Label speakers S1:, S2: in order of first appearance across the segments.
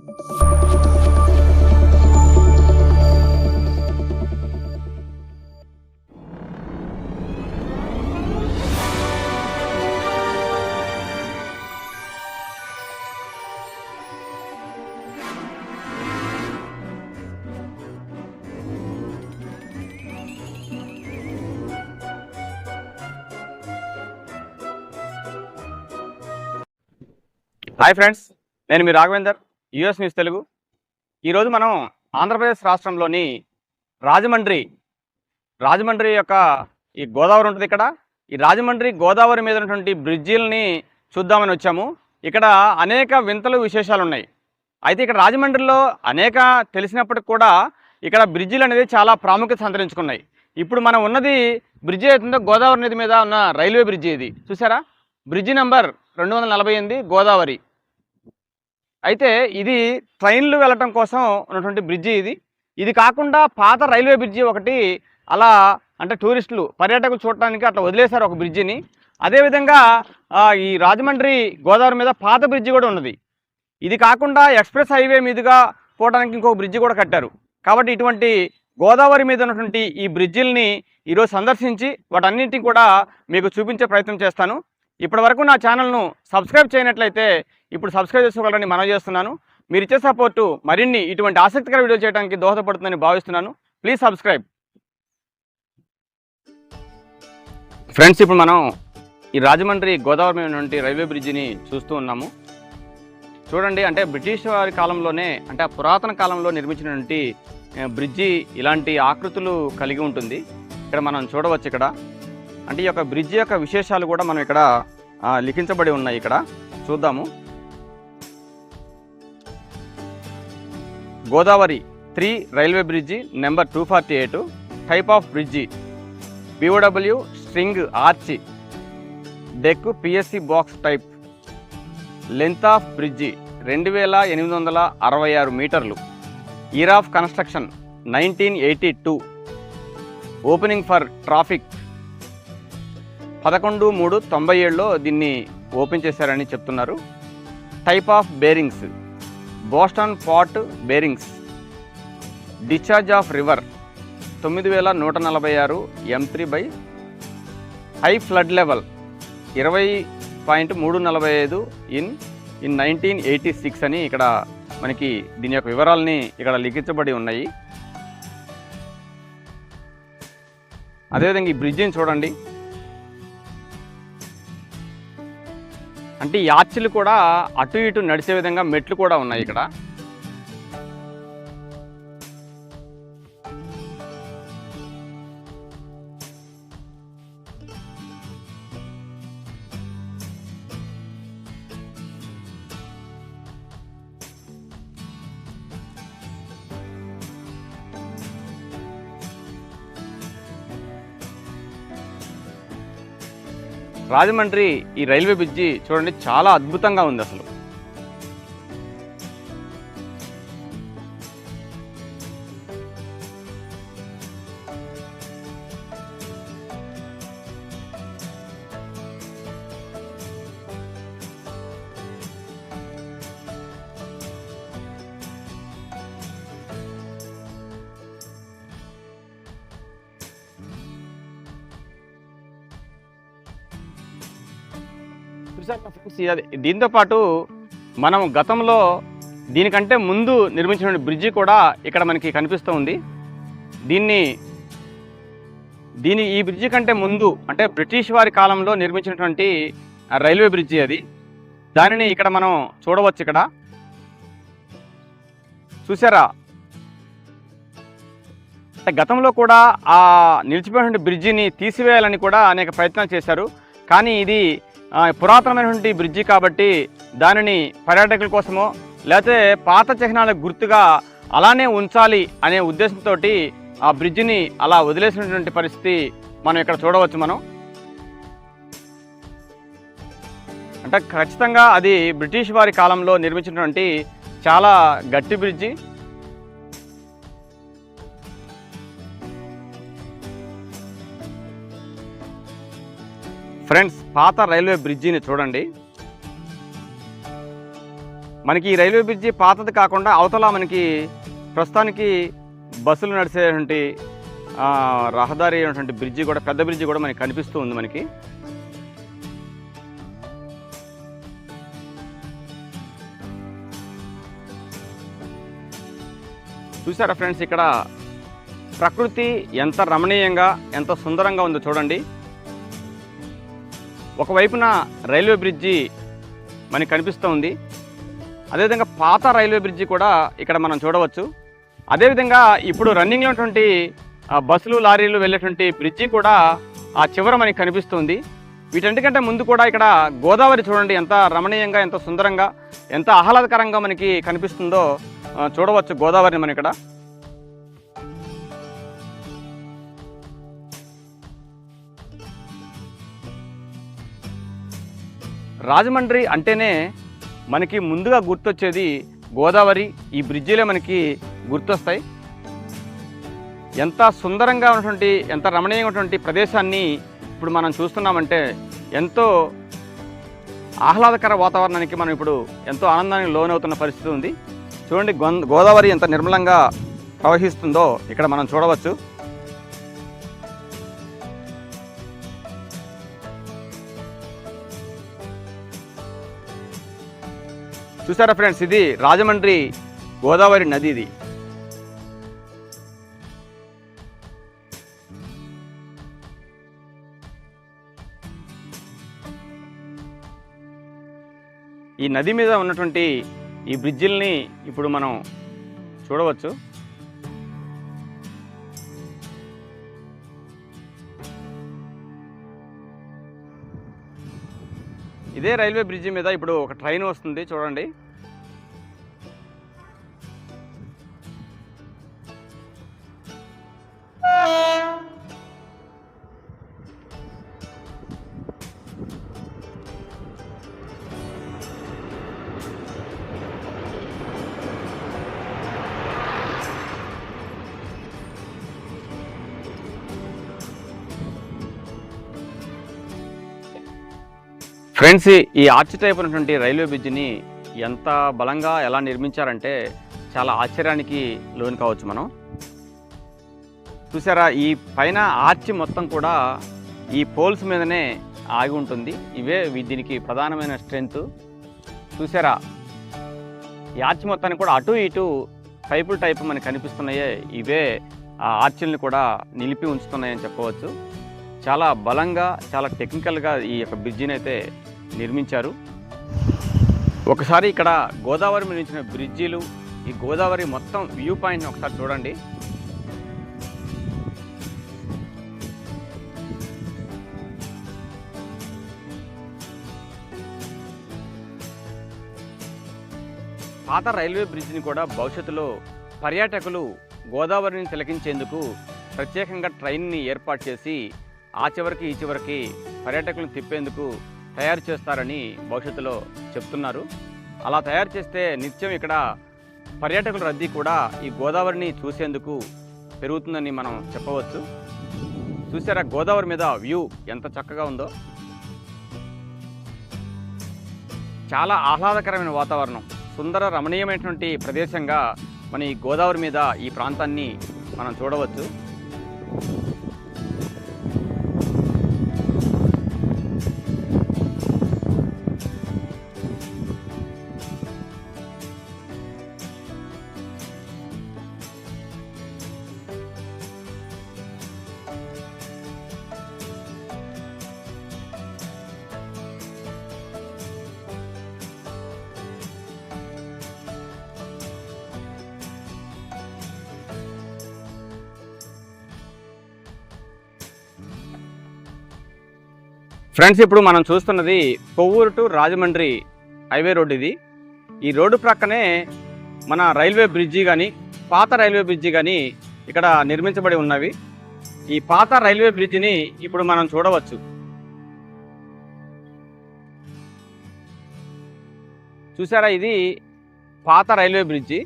S1: Hi friends నేను మీ Raghavender. US news Telugu. ఈరోజు మనం ఆంధ్రప్రదేశ్ రాష్ట్రంలోని రాజమండ్రి రాజమండ్రి యొక్క ఈ గోదావరి ఉంటుంది ఇక్కడ. ఈ రాజమండ్రి గోదావరి మీద ఉన్నటువంటి బ్రిడ్జిల్ని చూద్దామని వచ్చాము. ఇక్కడ అనేక వింతలు విశేషాలు ఉన్నాయి. అయితే ఇక్కడ రాజమండ్రిలో అనేక తెలిసినప్పటికి కూడా ఇక్కడ బ్రిడ్జిలు అనేది చాలా ప్రాముఖ్యత సంతరించుకున్నాయి. ఇప్పుడు మనం ఉన్నది బ్రిడ్జి అవుతుందో గోదావరి నది మీద ఉన్న రైల్వే బ్రిడ్జి ఇది. చూసారా? బ్రిడ్జి నెంబర్ రెండు వందల నలభై ఎనిమిది గోదావరి. అయితే ఇది ట్రైన్లు వెళ్ళటం కోసం ఉన్నటువంటి బ్రిడ్జి ఇది. ఇది కాకుండా పాత రైల్వే బ్రిడ్జి ఒకటి అలా అంటే టూరిస్టులు పర్యాటకులు చూడటానికి అట్లా వదిలేశారు ఒక బ్రిడ్జిని. అదేవిధంగా ఈ రాజమండ్రి గోదావరి మీద పాత బ్రిడ్జి కూడా ఉన్నది. ఇది కాకుండా ఎక్స్ప్రెస్ హైవే మీదుగా పోవడానికి ఇంకొక బ్రిడ్జి కూడా కట్టారు. కాబట్టి ఇటువంటి గోదావరి మీద ఉన్నటువంటి ఈ బ్రిడ్జిల్ని ఈరోజు సందర్శించి వాటన్నింటినీ కూడా మీకు చూపించే ప్రయత్నం చేస్తాను. ఇప్పటి వరకు నా ఛానల్ను సబ్స్క్రైబ్ చేయనట్లయితే ఇప్పుడు సబ్స్క్రైబ్ చేసుకోగలరని మనవి చేస్తున్నాను. మీరు ఇచ్చే సపోర్టు మరిన్ని ఇటువంటి ఆసక్తికర వీడియో చేయడానికి దోహదపడుతుందని భావిస్తున్నాను. Please subscribe. ఫ్రెండ్స్ ఇప్పుడు మనం ఈ రాజమండ్రి గోదావరి నుండి రైల్వే బ్రిడ్జిని చూస్తూ ఉన్నాము. చూడండి అంటే బ్రిటిష్ వారి కాలంలోనే అంటే ఆ పురాతన కాలంలో నిర్మించినటువంటి బ్రిడ్జి ఇలాంటి ఆకృతులు కలిగి ఉంటుంది. ఇక్కడ మనం చూడవచ్చు ఇక్కడ. అంటే ఈ యొక్క బ్రిడ్జి యొక్క విశేషాలు కూడా మనం ఇక్కడ లిఖించబడి ఉన్నాయి ఇక్కడ. చూద్దాము. Godavari three railway bridge number two forty eight type of bridge BOW string arch deck PSC box type length of bridge రెండు వేల ఎనిమిది వందల అరవై ఆరు మీటర్లు year of construction nineteen eighty two opening for traffic పదకొండు మూడు తొంభై ఏడులో దీన్ని ఓపెన్ చేశారని చెప్తున్నారు. Type of bearings Boston pot bearings discharge of river తొమ్మిది వేల నూట నలభై ఆరు m three by high flood level ఇరవై పాయింట్ మూడు నలభై ఐదు in in nineteen eighty six అని ఇక్కడ మనకి దీని యొక్క వివరాలని ఇక్కడ లిఖించబడి ఉన్నాయి. అదేవిధంగా ఈ బ్రిడ్జిని చూడండి. అంటే ఈ ఆర్చిలు కూడా అటు ఇటు నడిచే విధంగా మెట్లు కూడా ఉన్నాయి ఇక్కడ. రాజమండ్రి ఈ రైల్వే బ్రిడ్జి చూడండి చాలా అద్భుతంగా ఉంది అసలు. దీంతో పాటు మనం గతంలో దీనికంటే ముందు నిర్మించిన బ్రిడ్జి కూడా ఇక్కడ మనకి కనిపిస్తూ ఉంది. దీన్ని దీని ఈ బ్రిడ్జి కంటే ముందు అంటే బ్రిటిష్ వారి కాలంలో నిర్మించినటువంటి రైల్వే బ్రిడ్జి అది. దానిని ఇక్కడ మనం చూడవచ్చు ఇక్కడ. చూసారా అంటే గతంలో కూడా ఆ నిలిచిపోయినటువంటి బ్రిడ్జిని తీసివేయాలని కూడా అనేక ప్రయత్నాలు చేశారు. కానీ ఇది పురాతనమైనటువంటి బ్రిడ్జి కాబట్టి దానిని పర్యాటకుల కోసమో లేకపోతే పాత చిహ్నాలకు గుర్తుగా అలానే ఉంచాలి అనే ఉద్దేశంతో ఆ బ్రిడ్జిని అలా వదిలేసినటువంటి పరిస్థితి మనం ఇక్కడ చూడవచ్చు మనం. అంటే ఖచ్చితంగా అది బ్రిటిష్ వారి కాలంలో నిర్మించినటువంటి చాలా గట్టి బ్రిడ్జి. ఫ్రెండ్స్ పాత రైల్వే బ్రిడ్జిని చూడండి. మనకి ఈ రైల్వే బ్రిడ్జి పాతది కాకుండా అవతల మనకి ప్రస్తుతానికి బస్సులు నడిచేటువంటి రహదారి అయినటువంటి బ్రిడ్జి కూడా పెద్ద బ్రిడ్జి కూడా మనకి కనిపిస్తూ ఉంది మనకి. చూసారా ఫ్రెండ్స్ ఇక్కడ ప్రకృతి ఎంత రమణీయంగా ఎంత సుందరంగా ఉందో చూడండి. ఒకవైపున రైల్వే బ్రిడ్జి మనకి కనిపిస్తూ ఉంది. అదేవిధంగా పాత రైల్వే బ్రిడ్జి కూడా ఇక్కడ మనం చూడవచ్చు. అదేవిధంగా ఇప్పుడు రన్నింగ్లో ఉన్నటువంటి బస్సులు లారీలు వెళ్ళేటువంటి బ్రిడ్జి కూడా ఆ చివర మనకి కనిపిస్తుంది. వీటన్నిటికంటే ముందు కూడా ఇక్కడ గోదావరి చూడండి ఎంత రమణీయంగా ఎంత సుందరంగా ఎంత ఆహ్లాదకరంగా మనకి కనిపిస్తుందో చూడవచ్చు గోదావరిని మనం ఇక్కడ. రాజమండ్రి అంటేనే మనకి ముందుగా గుర్తొచ్చేది గోదావరి. ఈ బ్రిడ్జిలే మనకి గుర్తొస్తాయి. ఎంత సుందరంగా ఉన్నటువంటి ఎంత రమణీయంగా ఉన్నటువంటి ప్రదేశాన్ని ఇప్పుడు మనం చూస్తున్నామంటే ఎంతో ఆహ్లాదకర వాతావరణానికి మనం ఇప్పుడు ఎంతో ఆనందానికి లోనవుతున్న పరిస్థితి ఉంది. చూడండి గోదావరి ఎంత నిర్మలంగా ప్రవహిస్తుందో ఇక్కడ మనం చూడవచ్చు. చూసారా ఫ్రెండ్స్? ఇది రాజమండ్రి గోదావరి నది ఇది ఈ నది మీద ఉన్నటువంటి ఈ బ్రిడ్జిల్ని ఇప్పుడు మనం చూడవచ్చు. ఇదే రైల్వే బ్రిడ్జి మీద ఇప్పుడు ఒక ట్రైన్ వస్తుంది చూడండి. ఫ్రెండ్స్ ఈ ఆర్చ్ టైప్ ఉన్నటువంటి రైల్వే బ్రిడ్జిని ఎంత బలంగా ఎలా నిర్మించారంటే చాలా ఆశ్చర్యానికి లోన్ కావచ్చు మనం. చూసారా ఈ పైన ఆర్చ్ మొత్తం కూడా ఈ పోల్స్ మీదనే ఆగి ఉంటుంది. ఇవే దీనికి ప్రధానమైన స్ట్రెంగ్త్. చూసారా ఈ ఆర్చ్ మొత్తాన్ని కూడా అటు ఇటు పైపుల టైప్ మనకి కనిపిస్తున్నాయే. ఇవే ఆ ఆర్చిల్ని కూడా నిలిపి ఉంచుతున్నాయని చెప్పవచ్చు. చాలా బలంగా చాలా టెక్నికల్గా ఈ యొక్క బ్రిడ్జిని అయితే నిర్మించారు. ఒకసారి ఇక్కడ గోదావరి మీద బ్రిడ్జిలు ఈ గోదావరి మొత్తం వ్యూ పాయింట్ని ఒకసారి చూడండి. పాత రైల్వే బ్రిడ్జిని కూడా భవిష్యత్తులో పర్యాటకులు గోదావరిని తిలకించేందుకు ప్రత్యేకంగా ట్రైన్ని ఏర్పాటు చేసి ఆ చివరికి ఈ చివరికి పర్యాటకులను తిప్పేందుకు తయారు చేస్తారని భవిష్యత్తులో చెప్తున్నారు. అలా తయారు చేస్తే నిత్యం ఇక్కడ పర్యాటకుల రద్దీ కూడా ఈ గోదావరిని చూసేందుకు పెరుగుతుందని మనం చెప్పవచ్చు. చూసారా గోదావరి మీద వ్యూ ఎంత చక్కగా ఉందో? చాలా ఆహ్లాదకరమైన వాతావరణం. సుందర రమణీయమైనటువంటి ప్రదేశంగా మన ఈ గోదావరి మీద ఈ ప్రాంతాన్ని మనం చూడవచ్చు. ఫ్రెండ్స్ ఇప్పుడు మనం చూస్తున్నది Kovvur to Rajahmundry highway road ఇది. ఈ రోడ్డు ప్రక్కనే మన రైల్వే బ్రిడ్జి కానీ పాత రైల్వే బ్రిడ్జి కానీ ఇక్కడ నిర్మించబడి ఉన్నవి. ఈ పాత రైల్వే బ్రిడ్జిని ఇప్పుడు మనం చూడవచ్చు. చూసారా? ఇది పాత రైల్వే బ్రిడ్జి.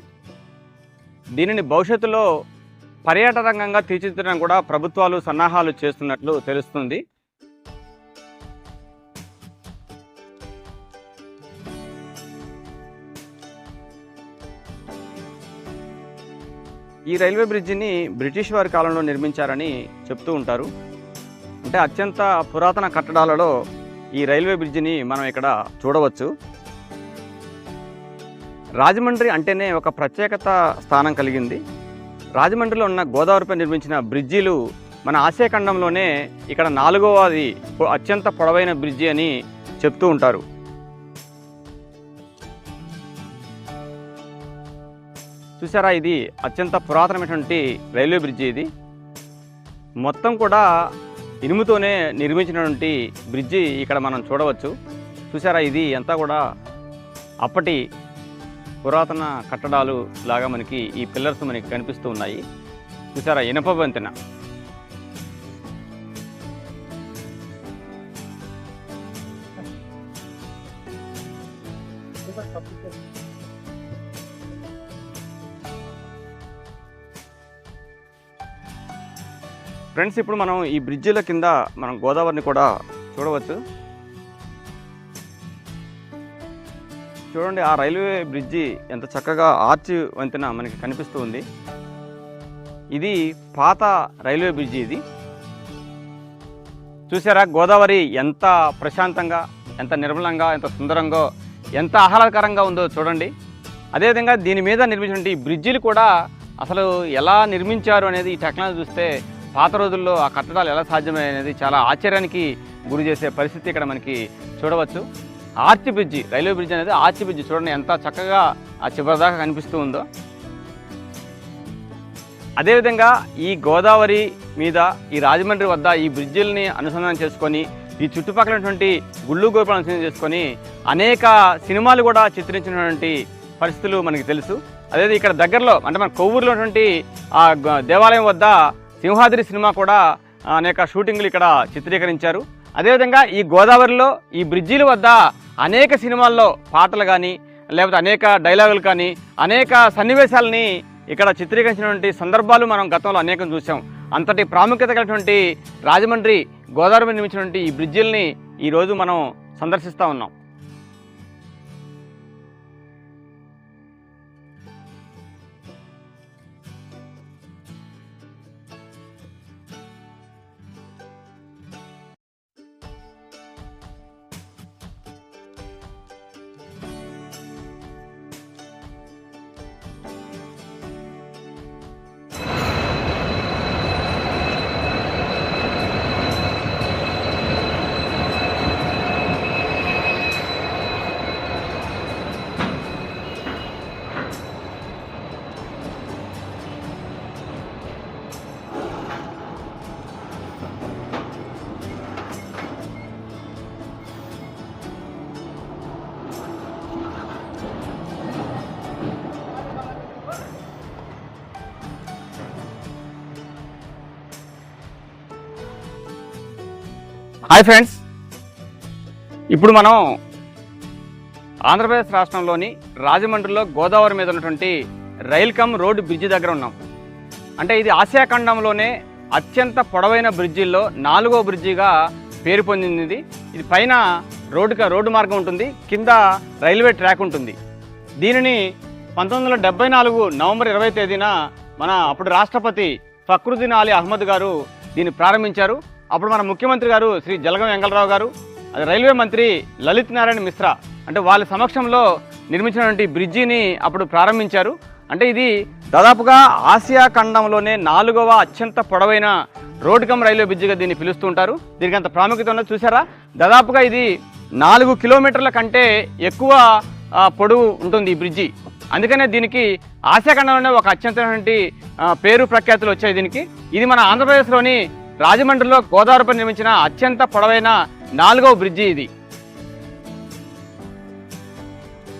S1: దీనిని భవిష్యత్తులో పర్యాటక రంగంగా తీర్చిదిద్దడం కూడా ప్రభుత్వాలు సన్నాహాలు చేస్తున్నట్లు తెలుస్తుంది. ఈ రైల్వే బ్రిడ్జిని బ్రిటిష్ వారి కాలంలో నిర్మించారని చెప్తూ ఉంటారు. అంటే అత్యంత పురాతన కట్టడాలలో ఈ రైల్వే బ్రిడ్జిని మనం ఇక్కడ చూడవచ్చు. రాజమండ్రి అంటేనే ఒక ప్రత్యేకత స్థానం కలిగింది. రాజమండ్రిలో ఉన్న గోదావరిపై నిర్మించిన బ్రిడ్జీలు మన ఆసియా ఖండంలోనే ఇక్కడ నాలుగవది పొ- అత్యంత పొడవైన బ్రిడ్జి అని చెప్తూ ఉంటారు. చూసారా ఇది అత్యంత పురాతనమైనటువంటి రైల్వే బ్రిడ్జి ఇది. మొత్తం కూడా ఇనుముతోనే నిర్మించినటువంటి బ్రిడ్జి ఇక్కడ మనం చూడవచ్చు. చూసారా ఇది అంతా కూడా అప్పటి పురాతన కట్టడాలు లాగా మనకి ఈ పిల్లర్స్ మనకి కనిపిస్తూ ఉన్నాయి. చూసారా ఇనప వంతెన. ఫ్రెండ్స్ ఇప్పుడు మనం ఈ బ్రిడ్జిల కింద మనం గోదావరిని కూడా చూడవచ్చు. చూడండి ఆ రైల్వే బ్రిడ్జి ఎంత చక్కగా ఆర్చి వంతెన మనకి కనిపిస్తూ ఉంది. ఇది పాత రైల్వే బ్రిడ్జి ఇది. చూసారా గోదావరి ఎంత ప్రశాంతంగా ఎంత నిర్మలంగా ఎంత సుందరంగా ఎంత ఆహ్లాదకరంగా ఉందో చూడండి. అదేవిధంగా దీని మీద నిర్మించిన ఈ బ్రిడ్జిలు కూడా అసలు ఎలా నిర్మించారు అనేది ఈ టెక్నాలజీ చూస్తే పాత రోజుల్లో ఆ కట్టడాలు ఎలా సాధ్యమయ్యాయి చాలా ఆశ్చర్యానికి గురి చేసే పరిస్థితి ఇక్కడ మనకి చూడవచ్చు. ఆర్చి బ్రిడ్జి రైల్వే బ్రిడ్జ్ అనేది ఆర్చి బ్రిడ్జి చూడండి ఎంత చక్కగా ఆ చివరిదాకా కనిపిస్తూ ఉందో. అదేవిధంగా ఈ గోదావరి మీద ఈ రాజమండ్రి వద్ద ఈ బ్రిడ్జిల్ని అనుసంధానం చేసుకొని ఈ చుట్టుపక్కల ఉన్నటువంటి గుళ్ళు గోపురాలను అనుసంధానం చేసుకొని అనేక సినిమాలు కూడా చిత్రించినటువంటి పరిస్థితులు మనకి తెలుసు. అదే ఇక్కడ దగ్గరలో అంటే మన కొవ్వూరులో ఉన్నటువంటి ఆ గ- దేవాలయం వద్ద సింహాద్రి సినిమా కూడా అనేక షూటింగ్లు ఇక్కడ చిత్రీకరించారు. అదేవిధంగా ఈ గోదావరిలో ఈ బ్రిడ్జిల వద్ద అనేక సినిమాల్లో పాటలు కానీ లేకపోతే అనేక డైలాగులు కానీ అనేక సన్నివేశాలని ఇక్కడ చిత్రీకరించినటువంటి సందర్భాలు మనం గతంలో అనేకం చూసాం అంతటి ప్రాముఖ్యత కలిగినటువంటి రాజమండ్రి గోదావరి నిర్మించినటువంటి ఈ బ్రిడ్జిల్ని ఈరోజు మనం సందర్శిస్తూ ఉన్నాం. హాయ్ ఫ్రెండ్స్ ఇప్పుడు మనం ఆంధ్రప్రదేశ్ రాష్ట్రంలోని రాజమండ్రిలో గోదావరి మీద ఉన్నటువంటి రైల్ కమ్ రోడ్ బ్రిడ్జి దగ్గర ఉన్నాం. అంటే ఇది ఆసియా ఖండంలోనే అత్యంత పొడవైన బ్రిడ్జిల్లో నాలుగో బ్రిడ్జిగా పేరు పొందింది. ఇది. పైన రోడ్డుగా రోడ్డు మార్గం ఉంటుంది కింద రైల్వే ట్రాక్ ఉంటుంది. దీనిని పంతొమ్మిది వందల డెబ్బై నాలుగు నవంబర్ ఇరవై తేదీన మన అప్పుడు రాష్ట్రపతి ఫక్రుద్దీన్ అలీ అహ్మద్ గారు దీన్ని ప్రారంభించారు. అప్పుడు మన ముఖ్యమంత్రి గారు శ్రీ జలగం వెంగళరావు గారు అది రైల్వే మంత్రి లలిత్ నారాయణ మిశ్రా అంటే వాళ్ళ సమక్షంలో నిర్మించినటువంటి బ్రిడ్జిని అప్పుడు ప్రారంభించారు. అంటే ఇది దాదాపుగా ఆసియా ఖండంలోనే నాలుగవ అత్యంత పొడవైన రోడ్ కమ్ రైల్వే బ్రిడ్జిగా దీన్ని పిలుస్తూ ఉంటారు. దీనికి అంత ప్రాముఖ్యత ఉన్నది చూసారా దాదాపుగా ఇది నాలుగు కిలోమీటర్ల కంటే ఎక్కువ పొడవు ఉంటుంది ఈ బ్రిడ్జి. అందుకనే దీనికి ఆసియా ఖండంలోనే ఒక అత్యంతమైనటువంటి పేరు ప్రఖ్యాతులు వచ్చాయి దీనికి. ఇది మన ఆంధ్రప్రదేశ్లోని రాజమండ్రిలో గోదావరిపై నిర్మించిన అత్యంత పొడవైన నాలుగవ బ్రిడ్జి ఇది.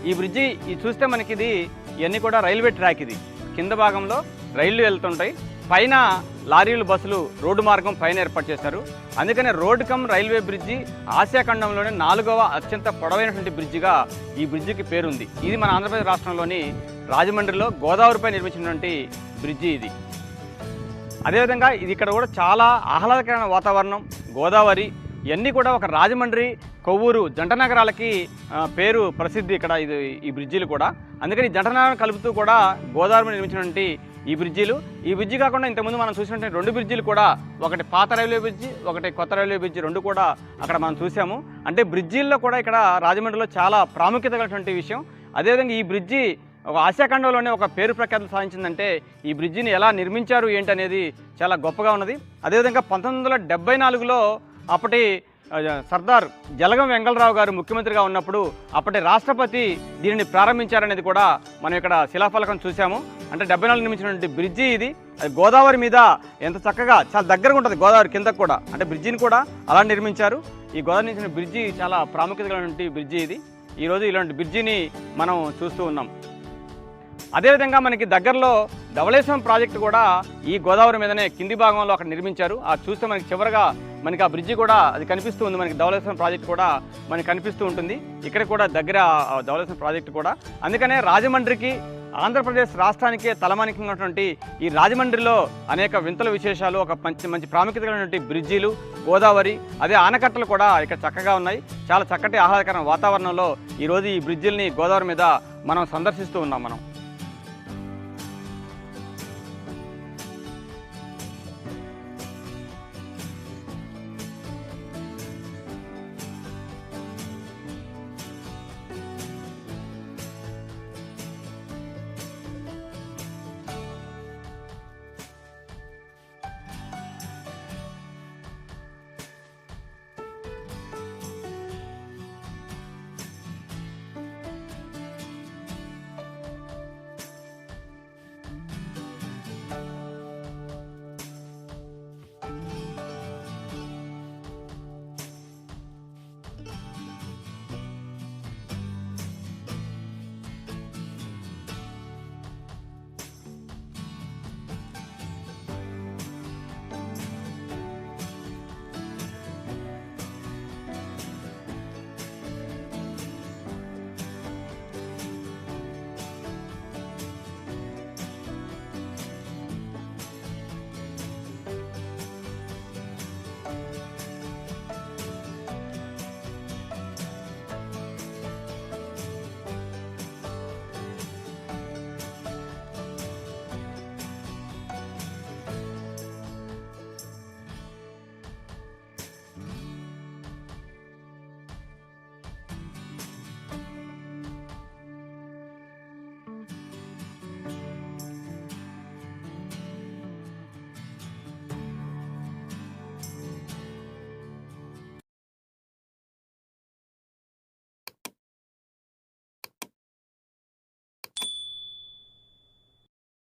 S1: ఈ బ్రిడ్జి ఇది చూస్తే మనకి ఇది ఇవన్నీ కూడా రైల్వే ట్రాక్ ఇది. కింద భాగంలో రైళ్ళు వెళ్తుంటాయి. పైన లారీలు బస్సులు రోడ్డు మార్గం పైన ఏర్పాటు చేశారు అందుకనే road cum railway bridge Asia ఖండంలోనే నాలుగవ అత్యంత పొడవైనటువంటి బ్రిడ్జిగా ఈ బ్రిడ్జికి పేరుంది. ఇది మన ఆంధ్రప్రదేశ్ రాష్ట్రంలోని రాజమండ్రిలో గోదావరిపై నిర్మించినటువంటి బ్రిడ్జి ఇది. అదేవిధంగా ఇది ఇక్కడ కూడా చాలా ఆహ్లాదకరమైన వాతావరణం గోదావరి ఇవన్నీ కూడా ఒక రాజమండ్రి కొవ్వూరు జంట నగరాలకి పేరు ప్రసిద్ధి ఇక్కడ ఇది ఈ బ్రిడ్జిలు కూడా. అందుకని జంట నగరం కలుపుతూ కూడా గోదావరి నిర్మించినటువంటి ఈ బ్రిడ్జీలు. ఈ బ్రిడ్జి కాకుండా ఇంతకుముందు మనం చూసినటువంటి రెండు బ్రిడ్జీలు కూడా ఒకటి పాత రైల్వే బ్రిడ్జి ఒకటి కొత్త రైల్వే బ్రిడ్జి రెండు కూడా అక్కడ మనం చూసాము. అంటే బ్రిడ్జీల్లో కూడా ఇక్కడ రాజమండ్రిలో చాలా ప్రాముఖ్యత కలిగినటువంటి విషయం. అదేవిధంగా ఈ బ్రిడ్జి ఒక ఆసియాఖండంలోనే ఒక పేరు ప్రఖ్యాతులు సాధించిందంటే ఈ బ్రిడ్జిని ఎలా నిర్మించారు ఏంటనేది చాలా గొప్పగా ఉన్నది. అదేవిధంగా పంతొమ్మిది వందల డెబ్బై నాలుగులో అప్పటి సర్దార్ జలగం వెంగళరావు గారు ముఖ్యమంత్రిగా ఉన్నప్పుడు అప్పటి రాష్ట్రపతి దీనిని ప్రారంభించారనేది కూడా మనం ఇక్కడ శిలాఫలకం చూసాము అంటే డెబ్బై నాలుగు నిర్మించినటువంటి బ్రిడ్జి ఇది. అది గోదావరి మీద ఎంత చక్కగా చాలా దగ్గరగా ఉంటుంది గోదావరి కిందకు కూడా. అంటే బ్రిడ్జిని కూడా అలా నిర్మించారు. ఈ గోదావరి నిర్మించిన బ్రిడ్జి చాలా ప్రాముఖ్యత కలిగినటువంటి బ్రిడ్జి ఇది. ఈరోజు ఇలాంటి బ్రిడ్జిని మనం చూస్తూ ఉన్నాం. అదేవిధంగా మనకి దగ్గరలో ధవళేశ్వరం ప్రాజెక్టు కూడా ఈ గోదావరి మీదనే కింది భాగంలో అక్కడ నిర్మించారు. ఆ చూస్తే మనకి చివరగా మనకి ఆ బ్రిడ్జి కూడా అది కనిపిస్తూ ఉంది. మనకి ధవళేశ్వరం ప్రాజెక్టు కూడా మనకి కనిపిస్తూ ఉంటుంది. ఇక్కడ కూడా దగ్గర ధవళేశ్వరం ప్రాజెక్టు కూడా. అందుకనే రాజమండ్రికి ఆంధ్రప్రదేశ్ రాష్ట్రానికే తలమానికమైనటువంటి ఈ రాజమండ్రిలో అనేక వింతల విశేషాలు ఒక మంచి మంచి ప్రాముఖ్యత కలిగినటువంటి బ్రిడ్జీలు గోదావరి అదే ఆనకట్టలు కూడా ఇక్కడ చక్కగా ఉన్నాయి. చాలా చక్కటి ఆహ్లాదకరమైన వాతావరణంలో ఈరోజు ఈ బ్రిడ్జిల్ని గోదావరి మీద మనం సందర్శిస్తూ ఉన్నాం మనం.